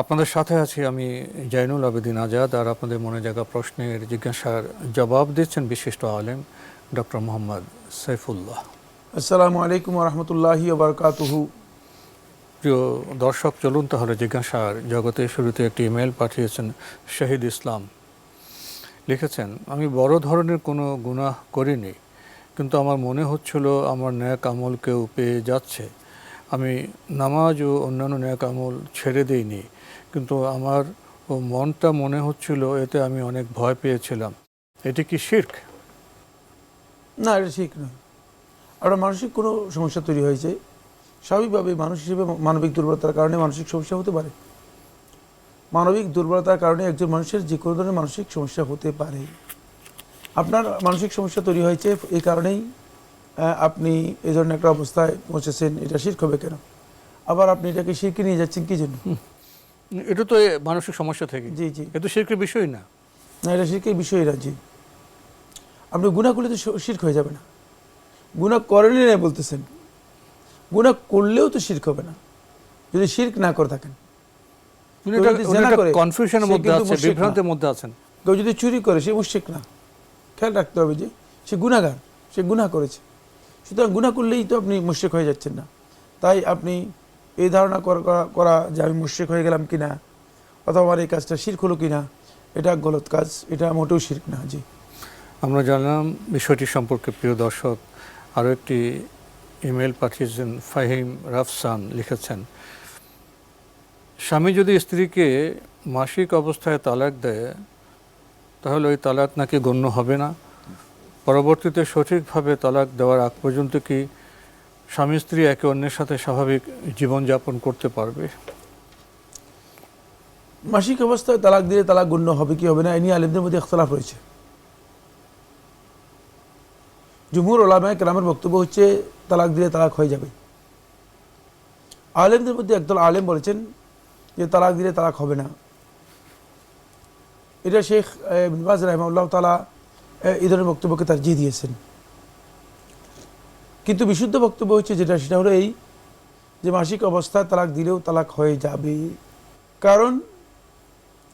আপনাদের সাথে আছি আমি জাইনুল আবেদিন আজাদ আর আপনাদের মনে জায়গা প্রশ্নের জিজ্ঞাসার জবাব দিচ্ছেন বিশিষ্ট আলেম ডক্টর মোহাম্মদ সাইফুল্লাহ। আসসালামু আলাইকুম রহমতুল্লাহি বারকাতুহু। প্রিয় দর্শক চলুন তাহলে জিজ্ঞাসার জগতে শুরুতে একটি ইমেল পাঠিয়েছেন শহীদ ইসলাম। লিখেছেন আমি বড় ধরনের কোনো গুনাহ করিনি কিন্তু আমার মনে হচ্ছিল আমার ন্যাক আমল কেউ পেয়ে যাচ্ছে। আমি নামাজ ও অন্যান্য ন্যাক আমল ছেড়ে দিইনি। কিন্তু আমার মনটা মনে হচ্ছিল এতে আমি অনেক ভয় পেয়েছিলাম। এটি কি শির্ক? না এটা ঠিক নয়। আমরা মানসিক কোনো সমস্যা তৈরি হয়েছে স্বাভাবিকভাবে মানুষ হিসেবে মানবিক দুর্বলতার কারণে মানসিক সমস্যা হতে পারে। মানবিক দুর্বলতার কারণে একজন মানুষের যে কোনো ধরনের মানসিক সমস্যা হতে পারে। আপনার মানসিক সমস্যা তৈরি হয়েছে এই কারণেই আপনি এই ধরনের একটা অবস্থায় পৌঁছেছেন এটা শির্ক হবে কেন? আবার আপনি এটাকে শিরকে নিয়ে যাচ্ছেন কি জন্য? এটা তো মানসিক সমস্যা থেকে। জি জি। এ তো শির্কের বিষয় না। না এটা শিরকের বিষয় না জি। আপনি গুণা করলে তো শির্ক হয়ে যাবে না। গুণা করেনি না বলতেছেন। গুণা করলেও তো শির্ক হবে না। যদি শির্ক না করে থাকেন। কনফিউশনের মধ্যে আছে বিভ্রান্তের মধ্যে আছেন। কেউ যদি চুরি করে সে মুশিক না। খেয়াল রাখতে হবে যে সে গুণাগার সে গুনাহ করেছে। সুতরাং গুনাহ করলেই তো আপনি মুশরিক হয়ে যাচ্ছেন না। তাই আপনি এই ধারণা করা- যে আমি মুশরিক হয়ে গেলাম কিনা, অথবা আমার এই কাজটা শির্ক হলো কিনা, এটা গলত কাজ, এটা মোটেও শির্ক না, জি। আমরা জানলাম বিষয়টি সম্পর্কে প্রিয় দর্শক, আরও একটি ইমেল পাঠিয়েছেন ফাহিম রাফসান লিখেছেন, স্বামী যদি স্ত্রীকে মাসিক অবস্থায় তালাক দেয়, তাহলে ওই তালাক নাকি গণ্য হবে না? পরবর্তীতে সঠিকভাবে তালাক দেওয়ার আগ পর্যন্ত কি স্বামী স্ত্রী একে অন্যের সাথে স্বাভাবিক জীবনযাপন করতে পারবে। মাসিক অবস্থায় তালাক দিলে তালাক গণ্য হবে কি হবে না, এ নিয়ে আলিমদের মধ্যে ইখতলাফ রয়েছে। জুমুর ওলামায় কেরামের বক্তব্য হচ্ছে, তালাক দিলে তালাক হয়ে যাবে। আলেমদের মধ্যে একদল আলেম বলেছেন যে তালাক দিলে তালাক হবে না। এটা শেখ বাজ রহমাউল্লাহ তালা এই ধরনের বক্তব্যকে তার জি দিয়েছেন। কিন্তু বিশুদ্ধ বক্তব্য হচ্ছে যেটা, সেটা হলো এই যে মাসিক অবস্থায় তালাক দিলেও তালাক হয়ে যাবে। কারণ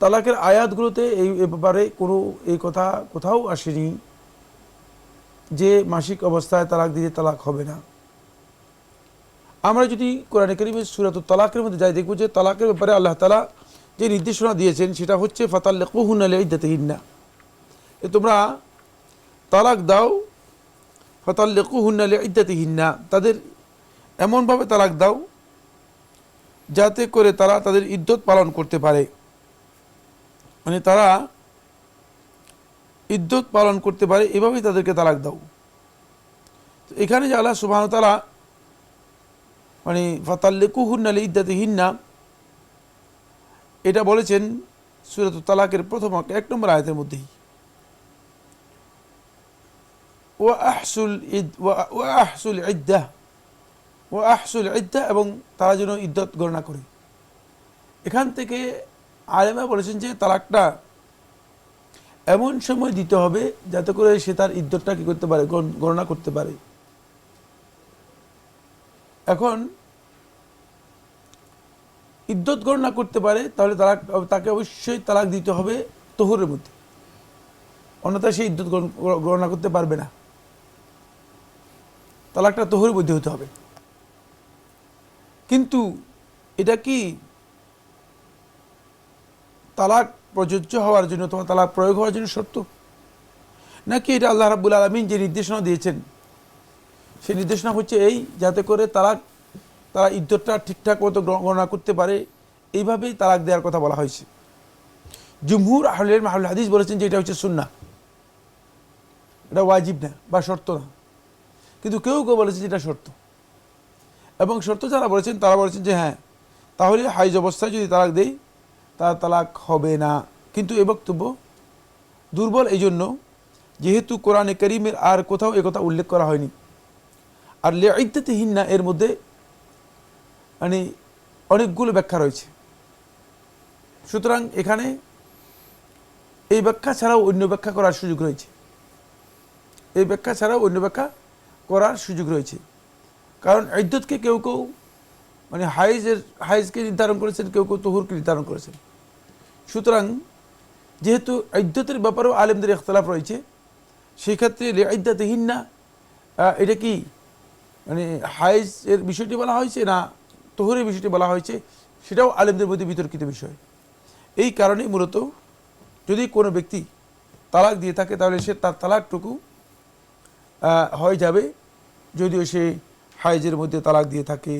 তালাকের আয়াতগুলোতে এই ব্যাপারে কোনো এই কথা কোথাও আসেনি যে মাসিক অবস্থায় তালাক দিলে তালাক হবে না। আমরা যদি কোরআন করিমের সুরাত তালাকের মধ্যে যাই, দেখব যে তালাকের ব্যাপারে আল্লাহ তালা যে নির্দেশনা দিয়েছেন, সেটা হচ্ছে ফাতাল্লাকুহুন আলী ইদ্দাতহিন্না এ তোমরা তালাক দাও ফাতাল্লাকুহুন আলী ইদ্দাতহিন্না তাদের এমনভাবে তালাক দাও যাতে করে তারা তাদের ইদ্যত পালন করতে পারে। মানে তারা ইদ্যত পালন করতে পারে, এভাবেই তাদেরকে তালাক দাও। তো এখানে যে আল্লাহ সুবাহ তালা মানে ফাতাল্লেকুহুন্নালে ইদ্যাতে হিন্না এটা বলেছেন সুরত তালাকের প্রথম এক নম্বর আয়তের মধ্যেই। ও আহসুল ইদ ও আহসুল ইদ্দাহ ও আহসুল ইদ্দা এবং তারা যেন ইদ্যত গণনা করে। এখান থেকে আলেমা বলেছেন যে তালাকটা এমন সময় দিতে হবে যাতে করে সে তার ইদ্যতটা কি করতে পারে, গণ- গণনা করতে পারে। এখন ইদ্যত গণনা করতে পারে, তাহলে তালাক তাকে অবশ্যই তালাক দিতে হবে তহুরের মধ্যে। অন্যথায় সে ইদ্যত গণনা করতে পারবে না। তালাকটা তহুরের মধ্যে হতে হবে। কিন্তু এটা কি তালাক প্রযোজ্য হওয়ার জন্য তোমার তালাক প্রয়োগ হওয়ার জন্য শর্ত? নাকি এটা আল্লাহ রাব্বুল আলমিন যে নির্দেশনা দিয়েছেন, সেই নির্দেশনা হচ্ছে এই, যাতে করে তালাক, তারা ইদ্যতটা ঠিকঠাক মতো গণনা করতে পারে, এইভাবেই তালাক দেওয়ার কথা বলা হয়েছে। জুমহুর আহলের মাহুল হাদিস বলেছেন যে এটা হচ্ছে সুন্না এটা ওয়াজিব না বা শর্ত না। কিন্তু কেউ কেউ বলেছে যে এটা শর্ত। এবং শর্ত যারা বলেছেন, তারা বলেছেন যে হ্যাঁ তাহলে হাইজ অবস্থায় যদি তালাক দেই তার তালাক হবে না। কিন্তু এ বক্তব্য দুর্বল এই জন্য যেহেতু কোরআনে করিমের আর কোথাও একথা উল্লেখ করা হয়নি। আর লেআইদাতে হিন্না এর মধ্যে মানে অনেকগুলো ব্যাখ্যা রয়েছে। সুতরাং এখানে এই ব্যাখ্যা ছাড়াও অন্য ব্যাখ্যা করার সুযোগ রয়েছে। এই ব্যাখ্যা ছাড়াও অন্য ব্যাখ্যা করার সুযোগ রয়েছে। কারণ ইদ্যতকে কেউ কেউ মানে হাইজের, হাইজকে নির্ধারণ করেছেন, কেউ কেউ তহুরকে নির্ধারণ করেছেন। সুতরাং যেহেতু ইদ্যতের ব্যাপারেও আলেমদের ইখতলাফ রয়েছে, সেই ক্ষেত্রে ইদ্যাতহীন না এটা কি মানে হাইজ এর বিষয়টি বলা হয়েছে না তোহরের বিষয়টি বলা হয়েছে, সেটাও আলেমদের মধ্যে বিতর্কিত বিষয়। এই কারণেই মূলত যদি কোনো ব্যক্তি তালাক দিয়ে থাকে, তাহলে সে তার তালাকটুকু হয়ে যাবে। যদিও সে হাইজের মধ্যে তালাক দিয়ে থাকে।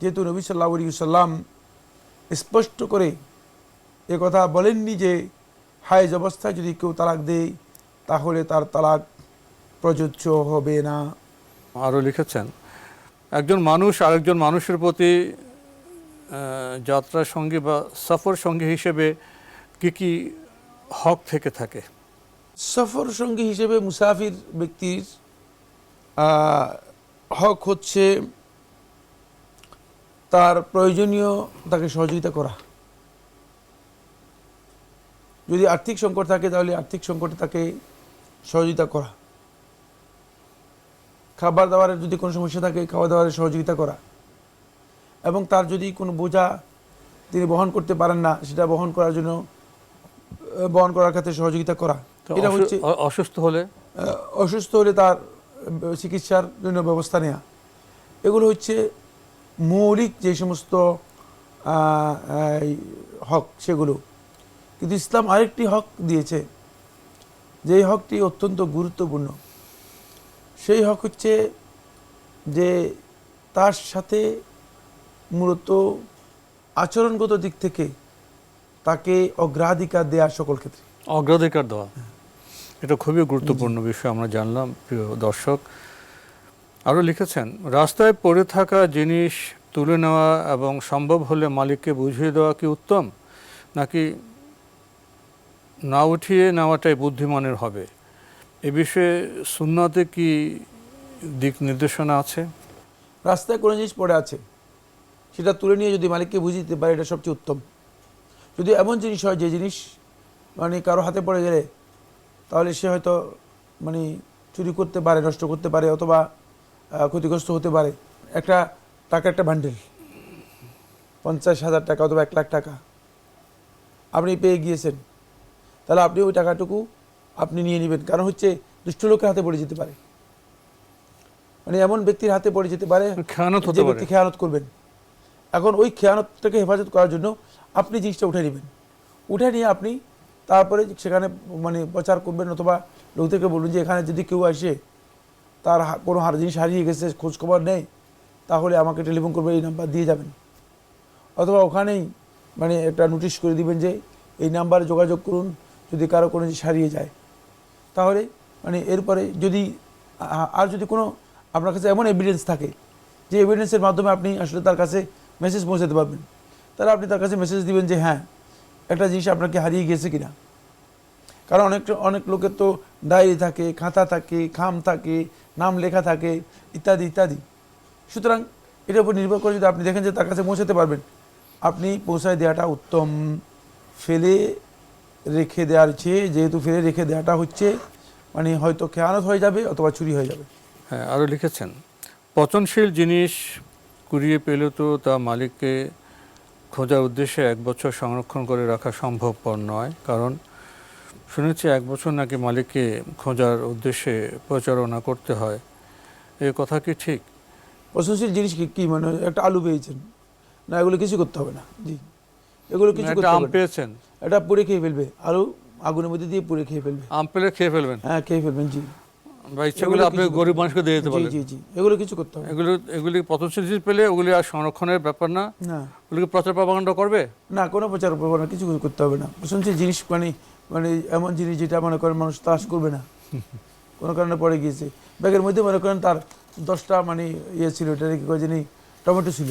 যেহেতু নবী সাল্লাহ আলী সাল্লাম স্পষ্ট করে এ কথা বলেননি যে হাইজ অবস্থায় যদি কেউ তালাক দেয় তাহলে তার তালাক প্রযোজ্য হবে না। আরও লিখেছেন একজন মানুষ আরেকজন মানুষের প্রতি যাত্রা সঙ্গী বা সফর সঙ্গী হিসেবে কি কি হক থেকে থাকে? সফর সঙ্গী হিসেবে মুসাফির ব্যক্তির হক হচ্ছে তার প্রয়োজনীয় তাকে সহযোগিতা করা। যদি আর্থিক সংকট থাকে তাহলে আর্থিক সংকটে তাকে সহযোগিতা করা। খাবার দাবারের যদি কোনো সমস্যা থাকে খাবার দাবারের সহযোগিতা করা। এবং তার যদি কোনো বোঝা তিনি বহন করতে পারেন না সেটা বহন করার জন্য বহন করার ক্ষেত্রে সহযোগিতা করা। এটা হচ্ছে অসুস্থ হলে? অসুস্থ হলে তার চিকিৎসার জন্য ব্যবস্থা নেওয়া এগুলো হচ্ছে মৌলিক যে সমস্ত হক সেগুলো। কিন্তু ইসলাম আরেকটি হক দিয়েছে। যেই হকটি অত্যন্ত গুরুত্বপূর্ণ। সেই হক হচ্ছে যে তার সাথে মূলত আচরণগত দিক থেকে তাকে অগ্রাধিকার দেওয়া সকল ক্ষেত্রে। অগ্রাধিকার দেওয়া। এটা খুবই গুরুত্বপূর্ণ বিষয় আমরা জানলাম, প্রিয় দর্শক। আরও লিখেছেন, রাস্তায় পড়ে থাকা জিনিস তুলে নেওয়া এবং সম্ভব হলে মালিককে বুঝিয়ে দেওয়া কি উত্তম? নাকি না উঠিয়ে নেওয়াটাই বুদ্ধিমানের হবে? এ বিষয়ে সুন্নাতে কি দিক নির্দেশনা আছে? রাস্তায় কোনো জিনিস পড়ে আছে, সেটা তুলে নিয়ে যদি মালিককে বুঝিয়ে দিতে পারে, এটা সবচেয়ে উত্তম। যদি এমন জিনিস হয়, যে জিনিস মানে কারও হাতে পড়ে গেলে তাহলে সে হয়তো মানে চুরি করতে পারে নষ্ট করতে পারে অথবা ক্ষতিগ্রস্ত হতে পারে। একটা টাকা একটা বান্ডেল পঞ্চাশ হাজার টাকা অথবা এক লাখ টাকা। আপনি পেয়ে গিয়েছেন। তাহলে আপনি ওই টাকাটুকু আপনি নিয়ে নেবেন। কারণ হচ্ছে দুষ্ট লোকের হাতে পড়ে যেতে পারে। মানে এমন ব্যক্তির হাতে পড়ে যেতে পারে যে ব্যক্তি খেয়ানত করবেন। এখন ওই খেয়ানতটাকে হেফাজত করার জন্য আপনি জিনিসটা উঠে নেবেন। উঠে নিয়ে আপনি তারপরে সেখানে মানে প্রচার করবেন অথবা লোকদেরকে বলুন যে এখানে যদি কেউ আসে, তার কোনো হার, জিনিস হারিয়ে গেছে, খোঁজখবর নেই, তাহলে আমাকে টেলিফোন করবে, এই নাম্বার দিয়ে যাবেন। অথবা ওখানেই মানে একটা নোটিশ করে দিবেন যে এই নাম্বারে যোগাযোগ করুন, যদি কারও কোনো জিনিস হারিয়ে যায়। তাহলে মানে এরপরে যদি আর যদি কোনো আপনার কাছে এমন এভিডেন্স থাকে যে এভিডেন্সের মাধ্যমে আপনি আসলে তার কাছে মেসেজ পৌঁছাতে পারবেন, তাহলে আপনি তার কাছে মেসেজ দিবেন যে হ্যাঁ একটা জিনিস আপনাকে হারিয়ে গিয়েছে কিনা? কারণ অনেক অনেক লোকের তো ডায়েরি থাকে, খাতা থাকে, খাম থাকে, নাম লেখা থাকে, ইত্যাদি ইত্যাদি। সুতরাং এটার উপর নির্ভর করে যদি আপনি দেখেন যে তার কাছে পৌঁছাতে পারবেন, আপনি পৌঁছায় দেওয়াটা উত্তম। ফেলে রেখে দেওয়ার চেয়ে, যেহেতু ফেলে রেখে দেওয়াটা হচ্ছে মানে হয়তো খেয়ানত হয়ে যাবে অথবা চুরি হয়ে যাবে। হ্যাঁ আরও লিখেছেন, পচনশীল জিনিস কুড়িয়ে পেলে তো তা মালিককে খোঁজার উদ্দেশ্যে এক বছর সংরক্ষণ করে রাখা সম্ভবপর নয় কারণ শুনেছি এক বছর নাকি মালিককে খোঁজার উদ্দেশ্যে প্রচারণা করতে হয়। এ কথা কি ঠিক? পচনশীল জিনিস কি কি মানে একটা আলু পেয়েছেন। না এগুলো কিছু করতে হবে না। জি। এগুলো কিছু করতে আম পেয়েছেন? এটা পুড়ে খেয়ে ফেলবে। আলু আগুনের মধ্যে দিয়ে পুড়ে খেয়ে ফেলবে। আম পেলে খেয়ে ফেলবেন? হ্যাঁ খেয়ে ফেলবেন জি। বা ইচ্ছা আপনি গরিব মানুষকে দিয়ে দিতে পারেন জি জি এগুলো কিছু করতে হবে। এগুলো এগুলি পতনশীল পেলে ওগুলি আর সংরক্ষণের ব্যাপার না। না। ওগুলিকে প্রচার করবে? না কোনো প্রচার কিছু করতে হবে না। জিনিস মানে মানে এমন জিনিস যেটা মনে করেন মানুষ তাস করবে না। কোনো কারণে পড়ে গিয়েছে। ব্যাগের মধ্যে মনে করেন তার দশটা মানে ইয়ে ছিল এটা কি টমেটো ছিল।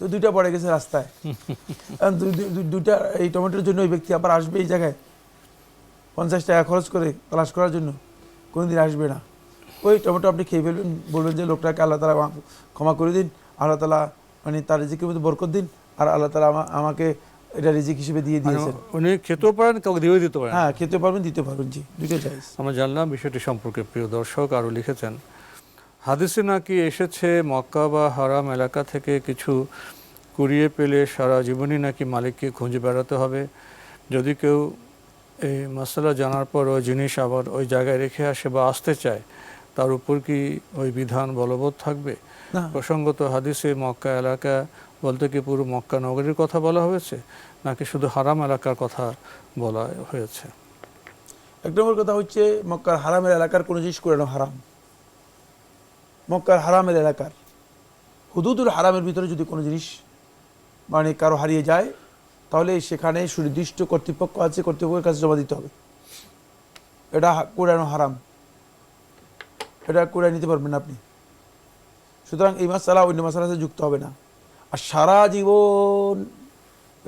তো দুইটা পড়ে গেছে রাস্তায়। দুইটা এই টমেটোর জন্য ওই ব্যক্তি আবার আসবে এই জায়গায়। পঞ্চাশ টাকা খরচ করে তালাশ করার জন্য। কোনোদিন আসবে না। ওই টমেটো আপনি খেয়ে ফেলবেন বলবেন যে লোকটাকে আল্লাহ তালা ক্ষমা করে দিন আল্লাহ তালা মানে তার রিজিকের মধ্যে বরকত দিন আর আল্লাহ তালা আমা- আমাকে এটা রিজিক হিসেবে দিয়ে দিয়েছেন। উনি খেতেও পারেন কাউকে দিয়েও দিতে পারেন। হ্যাঁ খেতে পারবেন দিতে পারবেন জি দুটো চাইজ আমরা জানলাম বিষয়টি সম্পর্কে প্রিয় দর্শক আরও লিখেছেন হাদিসে নাকি এসেছে মক্কা বা হারাম এলাকা থেকে কিছু কুড়িয়ে পেলে সারা জীবনই নাকি মালিককে খুঁজে বেড়াতে হবে। যদি কেউ এই মশলা জানার পর ওই জিনিস আবার ওই জায়গায় রেখে আসে বা আসতে চায় তার উপর কি ওই বিধান বলবৎ থাকবে? প্রসঙ্গত হাদিসে মক্কা এলাকা বলতে কি পুরো মক্কা নগরীর কথা বলা হয়েছে নাকি শুধু হারাম এলাকার কথা বলা হয়েছে? এক নম্বর কথা হচ্ছে মক্কার হারামের এলাকার কোনো জিনিস করানো হারাম। মক্কার হারামের এলাকার হুদুদুল হারামের ভিতরে যদি কোনো জিনিস মানে কারও হারিয়ে যায় তাহলে সেখানে সুনির্দিষ্ট কর্তৃপক্ষ আছে কর্তৃপক্ষের কাছে জমা দিতে হবে। এটা কোরআন হারাম। এটা কোরআন নিতে পারবেন না আপনি। সুতরাং এই মাসালা অন্য মাসালার সাথে যুক্ত হবে না। আর সারা জীবন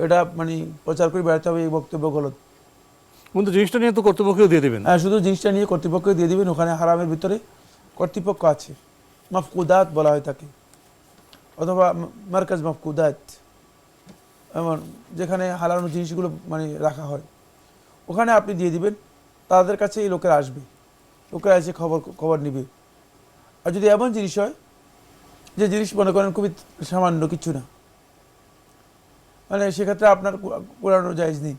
এটা মানে প্রচার করে বেড়াতে হবে এই বক্তব্য গলত। কিন্তু জিনিসটা নিয়ে তো কর্তৃপক্ষও দিয়ে দেবেন। হ্যাঁ শুধু জিনিসটা নিয়ে কর্তৃপক্ষ দিয়ে দেবেন ওখানে হারামের ভিতরে কর্তৃপক্ষ আছে। মাফকুদাত বলা হয় তাকে। অথবা মার্কাজ মাফকুদাত। যেখানে হালানো জিনিসগুলো মানে রাখা হয়। ওখানে আপনি দিয়ে দিবেন, তাদের কাছে এই লোকেরা আসবে। লোকেরা এসে খবর খবর নিবে। আর যদি এমন জিনিস হয়, যে জিনিস মনে করেন খুবই সামান্য কিছু না মানে সেক্ষেত্রে আপনার কোরআনও জায়জ নেই।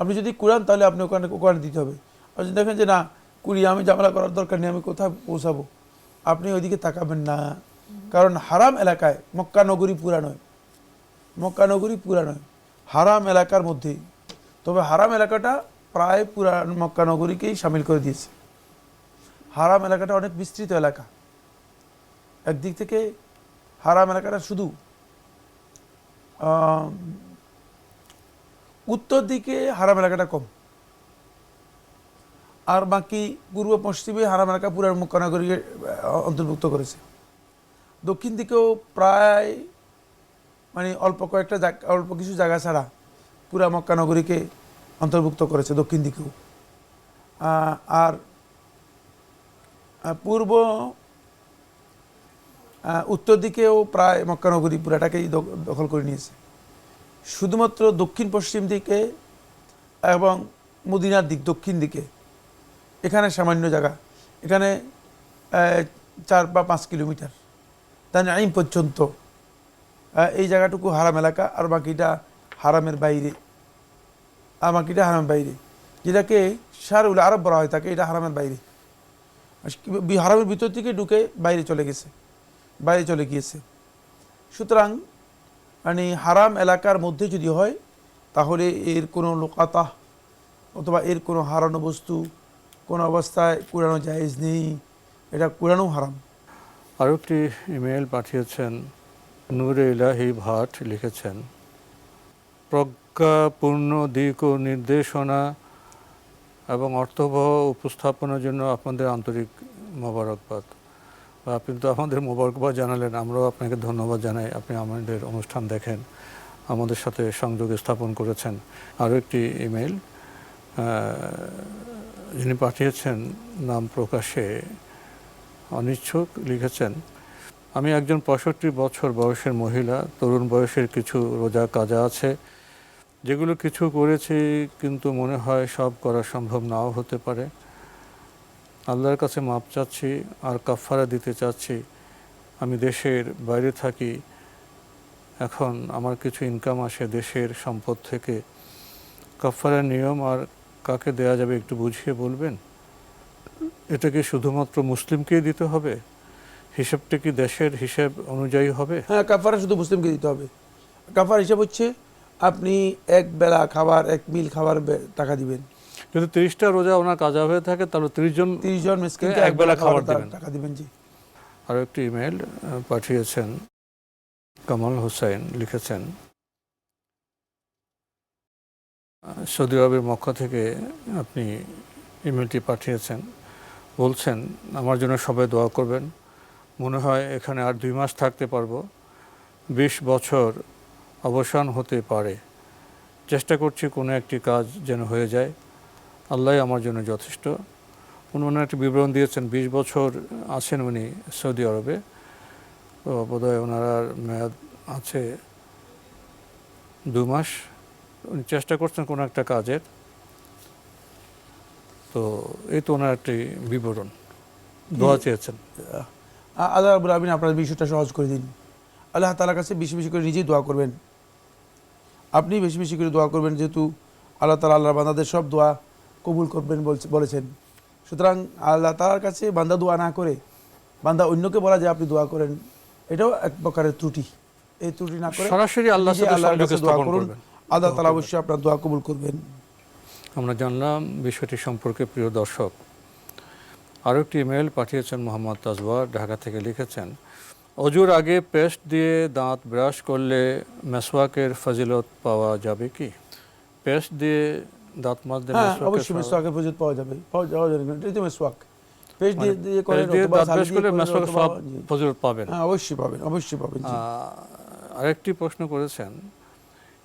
আপনি যদি কুরান তাহলে আপনি ওখানে ওখানে দিতে হবে। আর যদি দেখেন যে না কুড়ি আমি ঝামেলা করার দরকার নেই, আমি কোথায় পৌঁছাবো? আপনি ওইদিকে তাকাবেন না। কারণ হারাম এলাকায় মক্কা নগরী পুরা নয় মক্কা নগরী পুরা নয়, হারাম এলাকার মধ্যেই তবে হারাম এলাকাটা প্রায় পুরা মক্কা নগরীকেই সামিল করে দিয়েছে। হারাম এলাকাটা অনেক বিস্তৃত এলাকা। একদিক থেকে হারাম এলাকাটা শুধু উত্তর দিকে হারাম এলাকাটা কম। আর বাকি পূর্ব পশ্চিমে হারাম এলাকা পুরো মুক্কানগরীকে অন্তর্ভুক্ত করেছে। দক্ষিণ দিকেও প্রায় মানে অল্প কয়েকটা অল্প কিছু জায়গা ছাড়া পুরা মক্কানগরীকে অন্তর্ভুক্ত করেছে দক্ষিণ দিকেও। আর পূর্ব উত্তর দিকেও প্রায় মক্কানগরী পুরাটাকেই দখ- দখল করে নিয়েছে। শুধুমাত্র দক্ষিণ পশ্চিম দিকে এবং মদিনার দিক দক্ষিণ দিকে। এখানে সামান্য জায়গা। এখানে চার বা পাঁচ কিলোমিটার। তাই আইন পর্যন্ত। এই জায়গাটুকু হারাম এলাকা, আর বাকিটা হারামের বাইরে। আর বাকিটা হারামের বাইরে। যেটাকে সার শাহরুল আরব বলা হয়, তাকে এটা হারামের বাইরে। হারামের ভিতর থেকে ঢুকে বাইরে চলে গেছে। বাইরে চলে গিয়েছে। সুতরাং মানে হারাম এলাকার মধ্যে যদি হয়, তাহলে এর কোনো লোকাতা অথবা এর কোনো হারানো বস্তু কোনো অবস্থায় কুড়ানো জায়েজ নেই। এটা কুড়ানো হারাম। আরও একটি ইমেল পাঠিয়েছেন নূরে ইলাহি ভাট লিখেছেন। প্রজ্ঞাপূর্ণ দিক ও নির্দেশনা এবং অর্থবহ উপস্থাপনের জন্য আপনাদের আন্তরিক মোবারকবাদ। আপনি তো আমাদের মোবারকবাদ জানালেন, আমরাও আপনাকে ধন্যবাদ জানাই। আপনি আমাদের অনুষ্ঠান দেখেন, আমাদের সাথে সংযোগ স্থাপন করেছেন। আরও একটি ইমেল যিনি পাঠিয়েছেন নাম প্রকাশে অনিচ্ছুক লিখেছেন আমি একজন পঁয়ষট্টি বছর বয়সের মহিলা, তরুণ বয়সের কিছু রোজা কাজা আছে, যেগুলো কিছু করেছি কিন্তু মনে হয় সব করা সম্ভব নাও হতে পারে। আল্লাহর কাছে মাপ চাচ্ছি, আর কাফারা দিতে চাচ্ছি। আমি দেশের বাইরে থাকি, এখন আমার কিছু ইনকাম আসে দেশের সম্পদ থেকে। কাফারার নিয়ম আর কাকে দেয়া যাবে একটু বুঝিয়ে বলবেন? এটা কি শুধুমাত্র মুসলিমকেই দিতে হবে? হিসেবটা কি দেশের হিসেব অনুযায়ী হবে? হ্যাঁ কাফারা শুধু মুসলিমকে দিতে হবে। কাফার হিসাব হচ্ছে আপনি এক বেলা খাবার এক মিল খাবার টাকা দিবেন। যদি তিরিশটা রোজা ওনার কাজা হয়ে থাকে তাহলে তিরিশ জন তিরিশ জন মিসকিনকে এক বেলা খাবার খাবার দিবেন। টাকা দিবেন জি। আরও একটি ইমেল পাঠিয়েছেন কামাল হোসেন লিখেছেন সৌদি আরবের মক্কা থেকে আপনি ইমেলটি পাঠিয়েছেন। বলছেন আমার জন্য সবাই দোয়া করবেন। মনে হয় এখানে আর দুই মাস থাকতে পারব। বিশ বছর অবসান হতে পারে। চেষ্টা করছি কোনো একটি কাজ যেন হয়ে যায়। আল্লাহ আমার জন্য যথেষ্ট। উনি ওনার একটি বিবরণ দিয়েছেন বিশ বছর আছেন উনি সৌদি আরবে। তো বোধহয় ওনার মেয়াদ আছে দু মাস। উনি চেষ্টা করছেন কোনো একটা কাজের। তো এই তো ওনার একটি বিবরণ। দোয়া চেয়েছেন। আল্লাহ রাবুল আলমিন আপনার বিষয়টা সহজ করে দিন। আল্লাহ তালার কাছে বেশি বেশি করে নিজেই দোয়া করবেন। আপনি বেশি বেশি করে দোয়া করবেন যেহেতু আল্লাহ তালা আল্লাহ বান্দাদের সব দোয়া কবুল করবেন বলেছেন। সুতরাং আল্লাহ তালার কাছে বান্দা দোয়া না করে বান্দা অন্যকে বলা যে আপনি দোয়া করেন এটাও এক প্রকারের ত্রুটি। এই ত্রুটি না করে সরাসরি আল্লাহর নিজে আল্লাহর কাছে দোয়া করুন। আল্লাহ তালা অবশ্যই আপনার দোয়া কবুল করবেন। আমরা জানলাম বিষয়টি সম্পর্কে প্রিয় দর্শক আরও একটি ইমেল পাঠিয়েছেন মোহাম্মদ তাজওয়ার ঢাকা থেকে লিখেছেন অজুর আগে পেস্ট দিয়ে দাঁত ব্রাশ করলে মেসওয়াকের ফজিলত পাওয়া যাবে কি? পেস্ট দিয়ে দাঁত মাজলে হ্যাঁ অবশ্যই মেসওয়াকের ফজিলত পাওয়া যাবে পাওয়া যাবে এটাই তো মেসওয়াক। পেস্ট দিয়ে মানে দিয়ে অথবা দাঁত ব্রাশ করলে মেসওয়াকের সব ফজিলত পাবেন। হ্যাঁ অবশ্যই পাবেন অবশ্যই পাবেন আরেকটি প্রশ্ন করেছেন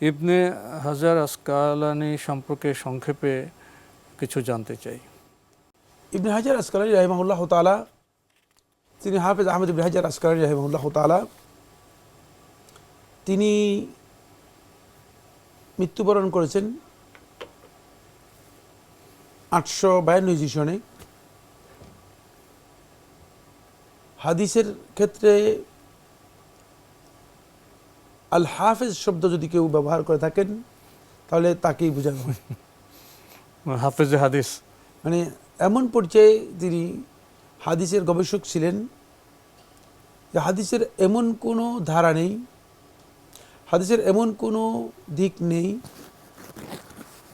ইবনে হাজার আসকালানি সম্পর্কে সংক্ষেপে কিছু জানতে চাই। ইবনে হাজার আসকালানি রাহিমাহুল্লাহ তাআলা তিনি হাফেজ আহমেদ ইবনে হাজার আসকালানি রাহিমাহুল্লাহ তাআলা তিনি মৃত্যুবরণ করেছেন আটশো বায়ান্ন সনে। হাদিসের ক্ষেত্রে আল হাফেজ শব্দ যদি কেউ ব্যবহার করে থাকেন তাহলে তাকেই বোঝানো হয়। হাফেজে হাদিস। মানে এমন পর্যায়ে তিনি হাদিসের গবেষক ছিলেন। যে হাদিসের এমন কোনো ধারা নেই। হাদিসের এমন কোনো দিক নেই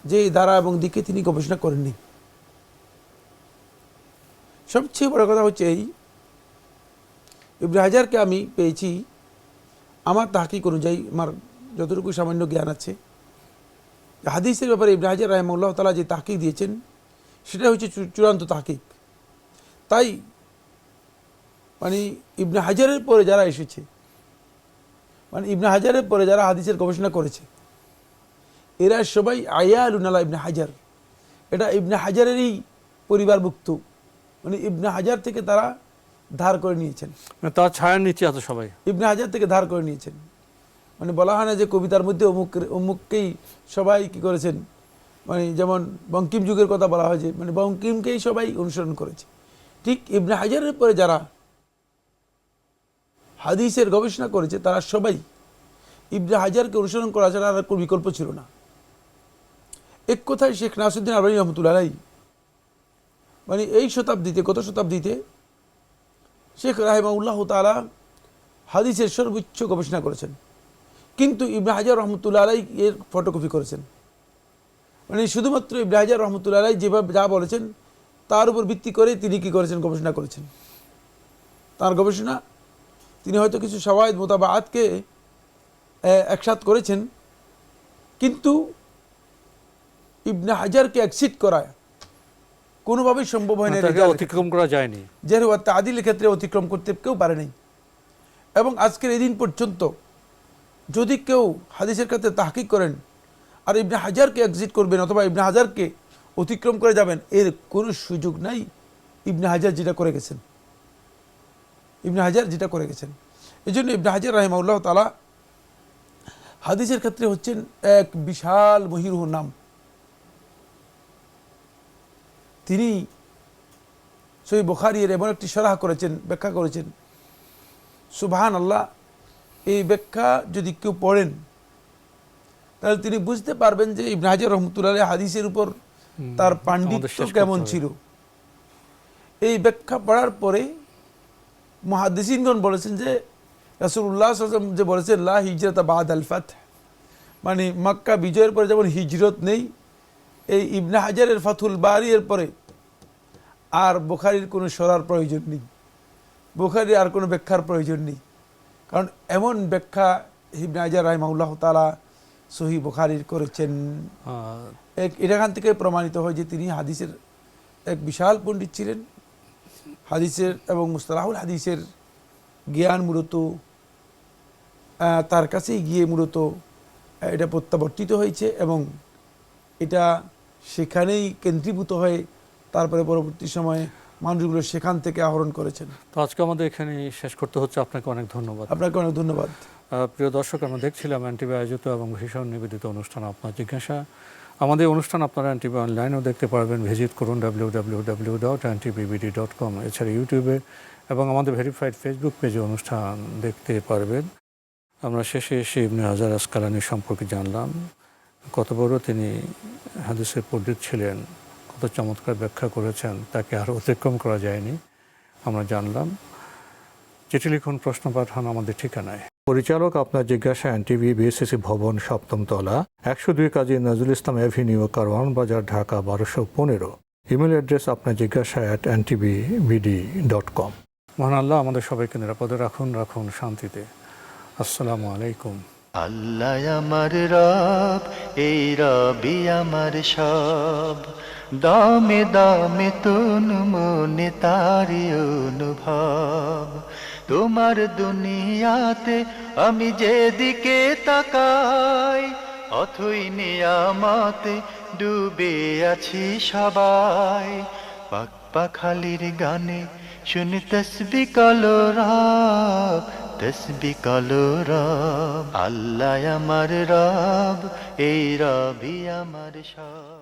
যে ধারা এবং দিকে তিনি গবেষণা করেননি। সবচেয়ে বড় কথা হচ্ছে এই, ইবনে হাজারকে আমি পেয়েছি আমার তাহকিক অনুযায়ী, আমার যতটুকু সামান্য জ্ঞান আছে। হাদিসের ব্যাপারে ইবনে হাজার রাহমুল্লাহ তালা যে তাহকিক দিয়েছেন সেটা হচ্ছে চূড়ান্ত তাহকিক। তাই মানে ইবনে হাজারের পরে যারা এসেছে মানে ইবনে হাজারের পরে যারা হাদিসের গবেষণা করেছে এরা সবাই আয়ালুনালা ইবনে হাজার। এটা ইবনে হাজারেরই পরিবারভুক্ত। মানে ইবনে হাজার থেকে তারা ধার করে নিয়েছেন। মানে তার ছায়ার নিচে আছে সবাই। ইবনে হাজার থেকে ধার করে নিয়েছেন। মানে বলা হয় না যে কবিতার মধ্যে অমুক অমুককেই সবাই কি করেছেন মানে যেমন বঙ্কিম যুগের কথা বলা হয় যে মানে বঙ্কিমকেই সবাই অনুসরণ করেছে। ঠিক ইবনে হাজারের পরে যারা হাদিসের গবেষণা করেছে, তারা সবাই ইবনে হাজারকে অনুসরণ করা ছাড়া আর কোনো বিকল্প ছিল না। এক কথায় শেখ নাসুদ্দিন আলবানী রহমতুল্লাহ মানে এই শতাব্দীতে, গত শতাব্দীতে শেখ রাহেমাউল্লাহ তালা হাদিসের সর্বোচ্চ গবেষণা করেছেন। কিন্তু ইবনে হাজার রহমতুল্লাহ আলাই এর ফটোকপি করেছেন। মানে শুধুমাত্র ইবনে হাজার রহমতুল্লাহ যেভাবে যা বলেছেন তার উপর ভিত্তি করে তিনি কি করেছেন গবেষণা করেছেন। তার গবেষণা তিনি হয়তো কিছু সবাই মোতাবাতকে একসাথ করেছেন কিন্তু ইবনে হাজারকে একসিট করা কোনোভাবেই সম্ভব হয় না অতিক্রম করা যায়নি। যেহেতু তাদিলের ক্ষেত্রে অতিক্রম করতে কেউ পারেনি এবং আজকের এই দিন পর্যন্ত যদি কেউ হাদিসের ক্ষেত্রে তাহকিক করেন আর ইবনে হাজারকে এক্সিট করবেন অথবা ইবনে হাজারকে অতিক্রম করে যাবেন, এর কোনো সুযোগ নাই। ইবনে হাজার যেটা করে গেছেন। ইবনে হাজার যেটা করে গেছেন। এই জন্য ইবনে হাজার রাহিমাউল্লাহ তালা হাদিসের ক্ষেত্রে হচ্ছেন এক বিশাল মহিরুহ নাম। তিনি সই বুখারির এমন একটি সরাহ করেছেন, ব্যাখ্যা করেছেন। সুবহান আল্লাহ এই ব্যাখ্যা যদি কেউ পড়েন তাহলে তিনি বুঝতে পারবেন যে ইবনে হাজার রহমতুল্লাহ হাদিসের উপর তার পাণ্ডিত্য কেমন ছিল? এই ব্যাখ্যা পড়ার পরে মহাদিসিনগণ বলেছেন যে রাসুল্লাহ যে বলেছেন লা হিজরত বাদ আল ফাত মানে মক্কা বিজয়ের পরে যেমন হিজরত নেই এই ইবনে হাজারের ফাথুল বাড়ি এর পরে আর বোখারির কোনো সরার প্রয়োজন নেই। বোখারির আর কোনো ব্যাখ্যার প্রয়োজন নেই। কারণ এমন ব্যাখ্যা ইবনে হাজার রাহিমাউল্লাহ তালা সহি বোখারির করেছেন। এক এখান থেকে প্রমাণিত হয় যে তিনি হাদিসের এক বিশাল পণ্ডিত ছিলেন। হাদিসের এবং মুস্তালাহুল হাদিসের জ্ঞান মূলত তার কাছেই গিয়ে মূলত এটা প্রত্যাবর্তিত হয়েছে এবং এটা সেখানেই কেন্দ্রীভূত হয়ে তারপরে পরবর্তী সময়ে মানুষগুলো সেখান থেকে আহরণ করেছেন। তো আজকে আমাদের এখানে শেষ করতে হচ্ছে। আপনাকে অনেক ধন্যবাদ। আপনাকে অনেক ধন্যবাদ। প্রিয় দর্শক আমরা দেখছিলাম এনটিভি আয়োজিত এবং ভীষণ নিবেদিত অনুষ্ঠান আপনার জিজ্ঞাসা। আমাদের অনুষ্ঠান আপনারা এনটিভি অনলাইনেও দেখতে পারবেন। ভিজিট করুন W W W dot NTVBD dot com এছাড়া ইউটিউবে এবং আমাদের ভেরিফাইড ফেসবুক পেজে অনুষ্ঠান দেখতে পারবেন। আমরা শেষে এসে ইবনে হাজার আসকালানি সম্পর্কে জানলাম। কত বড় তিনি হাদিসের পণ্ডিত ছিলেন। কত চমৎকার ব্যাখ্যা করেছেন তাকে আরও অতিক্রম করা যায়নি। আমরা জানলাম চিঠি লিখুন প্রশ্ন পাঠান আমাদের ঠিকানায়। পরিচালক আপনার জিজ্ঞাসা এনটিভি বিএসসি ভবন সপ্তম তলা একশো দুই কাজী নজরুল ইসলাম অ্যাভিনিউ কারওয়ান বাজার ঢাকা বারোশো পনেরো। ইমেল অ্যাড্রেস আপনার জিজ্ঞাসা at NTV BD dot com মহান আল্লাহ আমাদের সবাইকে নিরাপদে রাখুন রাখুন শান্তিতে। আসসালামু আলাইকুম। আল্লাহ আমার রব এই রবি আমার সব। দামে দামে তুন মনে তারি অনুভব। তোমার দুনিয়াতে আমি যেদিকে তাকাই, অথই নিয়ামতে ডুবে আছি সবাই। পাক পাখালির গানে শুনি তসবি রাব, তসবি কালো রব। আল্লাহ আমার রব, এই রবি আমার সব।